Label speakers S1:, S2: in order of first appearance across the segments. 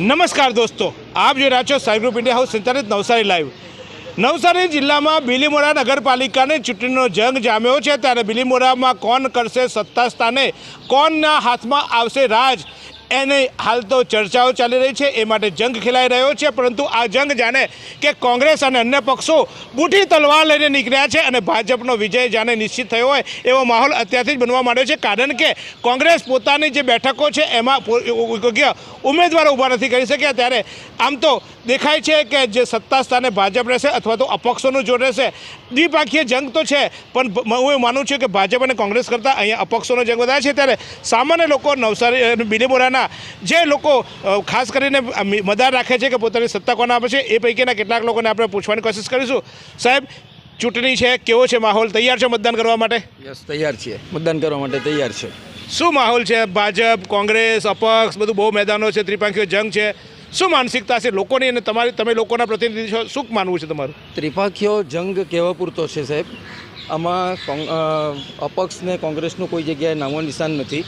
S1: નમસ્કાર દોસ્તો. આપ જોઈ રહ્યા છો સાઈ ગ્રુપ ઇન્ડિયા હાઉસ સંચાલિત નવસારી લાઈવ. નવસારી જિલ્લામાં બિલીમોરા નગરપાલિકાની ચૂંટણીનો જંગ જામ્યો છે, ત્યારે બિલીમોરામાં કોણ કરશે સત્તા સ્થાને, કોણના હાથમાં આવશે રાજ? એની હાલ તો ચર્ચાઓ ચાલી રહી છે, એ માટે જંગ ખેલાઈ રહ્યો છે, પરંતુ આ જંગ જાણે કે કોંગ્રેસ અને અન્ય પક્ષો બુઠી તલવાર લઈને નીકળ્યા છે અને ભાજપનો વિજય જાણે નિશ્ચિત થયો હોય એવો માહોલ અત્યારથી જ બનવા માંડ્યો છે, કારણ કે કોંગ્રેસ પોતાની જે બેઠકો છે એમાં યોગ્ય ઉમેદવારો ઊભા નથી કરી શક્યા. ત્યારે આમ તો દેખાય છે કે જે સત્તા સ્થાને ભાજપ રહેશે અથવા તો અપક્ષોનું જોડ રહેશે. દ્વિપાખીય જંગ તો છે, પણ હું એવું માનું છું કે ભાજપ અને કોંગ્રેસ કરતાં અહીંયા અપક્ષોનો જંગ વધારે છે. ત્યારે સામાન્ય લોકો નવસારી અને બિલીમોરાના જે લોકો ખાસ કરીને મદાર રાખે છે કે પોતાની સત્તા કોના આપે છે એ પૈકીના કેટલાક લોકોને આપણે પૂછવાની કોશિશ કરીશું. સાહેબ ચૂંટણી છે કેવો છે માહોલ? તૈયાર છે મતદાન કરવા માટે?
S2: યસ તૈયાર છીએ. મતદાન કરવા માટે તૈયાર છે.
S1: શું માહોલ છે? ભાજપ કોંગ્રેસ અપક્ષ બધું બહુ મેદાનો છે ત્રિપાંખીય જંગ છે. શું માનસિકતા છે લોકોની અને તમારી તમે લોકોના પ્રતિનિધિ છો? શું માનવું છે તમારું?
S2: ત્રિપાંખીઓ જંગ કહેવા પૂરતો છે સાહેબ? આમાં અપક્ષ ને કોંગ્રેસનું કોઈ જગ્યાએ નામો નિશાન નથી.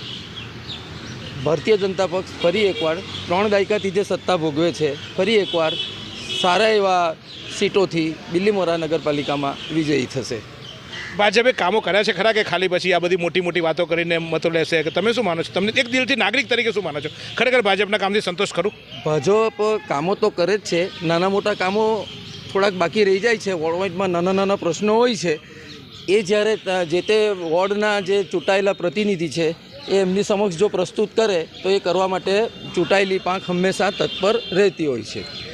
S2: ભારતીય જનતા પક્ષ ફરી એકવાર ત્રણ દાયકાથી જે સત્તા ભોગવે છે ફરી એકવાર સારા એવા સીટોથી બિલ્લીમોરા નગરપાલિકામાં વિજયી થશે.
S1: ભાજપે કામો કર્યા છે ખરા કે ખાલી પછી આ બધી મોટી મોટી વાતો કરીને મતો લેશે? કે તમે શું માનો છો? તમને એક દિલથી નાગરિક તરીકે શું માનો છો? ખરેખર ભાજપના કામથી સંતોષ કરું
S2: ભાજપ કામો તો કરે જ છે. નાના મોટા કામો થોડાક બાકી રહી જાય છે. વોર્ડવાઇઝમાં નાના નાના પ્રશ્નો હોય છે. એ જ્યારે જે તે વોર્ડના જે ચૂંટાયેલા પ્રતિનિધિ છે એ એમની સમક્ષ જો પ્રસ્તુત કરે તો એ કરવા માટે ચૂંટાયેલી પાંખ હંમેશા તત્પર રહેતી હોય છે.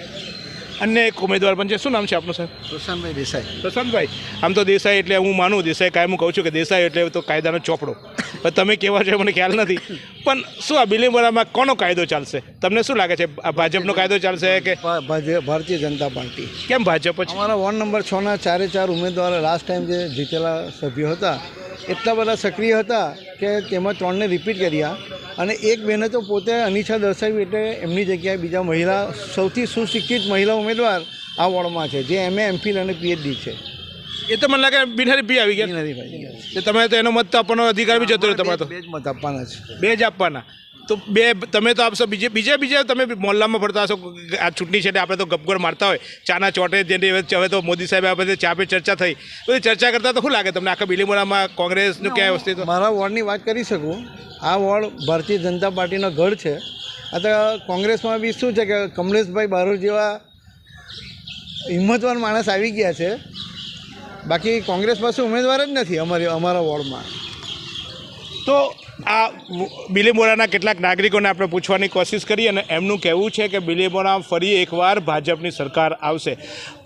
S1: અન્ય એક ઉમેદવાર પણ છે. શું નામ છે આપનું સાહેબ?
S3: પ્રશાંતભાઈ દેસાઈ.
S1: પ્રશાંતભાઈ આમ તો દેસાઈ એટલે હું માનું દેસાઈ કાયમ હું કહું છું કે દેસાઈ એટલે તો કાયદાનો ચોપડો. પણ તમે કેવા છો મને ખ્યાલ નથી. પણ શું આ બિલીમોરામાં કોનો કાયદો ચાલશે? તમને શું લાગે છે? આ ભાજપનો કાયદો ચાલશે કે
S3: ભાજપ- ભારતીય જનતા પાર્ટી.
S1: કેમ ભાજપ
S3: અમારા વોર્ડ નંબર છના ચારે ચાર ઉમેદવાર લાસ્ટ ટાઈમ જે જીતેલા સભ્યો હતા એટલા બધા સક્રિય હતા કે તેમાં ત્રણને રિપીટ કર્યા. અને એક બહેને તો પોતે અનિચ્છા દર્શાવી એટલે એમની જગ્યાએ બીજા મહિલા સૌથી સુશિક્ષિત મહિલા ઉમેદવાર આ વોર્ડમાં છે જે એમએ એમફિલ અને પીએચડી છે.
S1: એ તો મને લાગે બિનહરી પી આવી ગયા.
S3: નથી ભાઈ
S1: તમે તો એનો મત આપવાનો અધિકાર બી જતો રહ્યો તમારે તો.
S3: બે જ મત આપવાના છે.
S1: બે જ આપવાના. તો બે, તમે તો આપશો બીજે, બીજા બીજા તમે મોહલ્લામાં ફરતા હશો. આ ચૂંટણી છે આપણે તો ગપગોળ મારતા હોય. ચાના ચોટે જેની હવે તો મોદી સાહેબ આ બધી ચા પે ચર્ચા થઈ. બધી ચર્ચા કરતા તો શું લાગે તમને? આખા બિલીમોરામાં કોંગ્રેસનું ક્યાંય અસ્તિત્વ
S3: મારા વોર્ડની વાત કરી શકું. આ વોર્ડ ભારતીય જનતા પાર્ટીનો ગઢ છે. અત્યારે કોંગ્રેસમાં બી શું છે કે કમલેશભાઈ બારોટ જેવા હિંમતવાન માણસ આવી ગયા છે. બાકી કોંગ્રેસ પાસે ઉમેદવાર જ નથી અમારી, અમારા વોર્ડમાં.
S1: તો આ બિલીમોરાના કેટલાક નાગરિકોને આપણે પૂછવાની કોશિશ કરી અને એમનું કહેવું છે કે બિલીમોરા ફરી એકવાર ભાજપની સરકાર આવશે.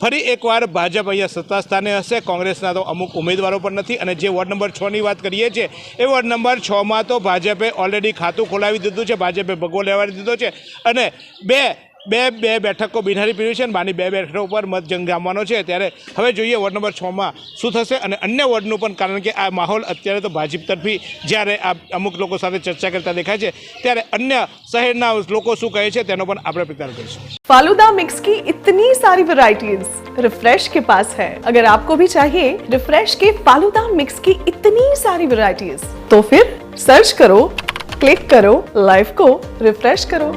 S1: ફરી એકવાર ભાજપ અહીંયા સત્તા સ્થાને હશે. કોંગ્રેસના તો અમુક ઉમેદવારો પણ નથી અને જે વોર્ડ નંબર છની વાત કરીએ છીએ, એ વોર્ડ નંબર છમાં તો ભાજપે ઓલરેડી ખાતું ખોલાવી દીધું છે, ભાજપે ભગવો લેવાડી દીધો છે અને બે બે બે બેઠકો બિનહરી પીડી છે અને બાની બે બેઠકો ઉપર મત જંગ ગામવાનો છે ત્યારે હવે જોઈએ વોર્ડ નંબર છમાં શું થશે અને અન્ય વોર્ડનું પણ કારણ કે આ માહોલ અત્યારે તો ભાજપ તરફી જ્યારે આ અમુક લોકો સાથે ચર્ચા કરતા દેખાય છે ત્યારે અન્ય શહેરના લોકો શું કહે છે તેનો પણ આપણે પ્રચાર કરીશું
S4: फालूदा मिक्स की इतनी सारी वैरायटीज रिफ्रेश के पास है अगर आपको भी चाहिए रिफ्रेश के फालूदा मिक्स की इतनी सारी वैरायटीज तो फिर सर्च करो क्लिक करो लाइफ को रिफ्रेश करो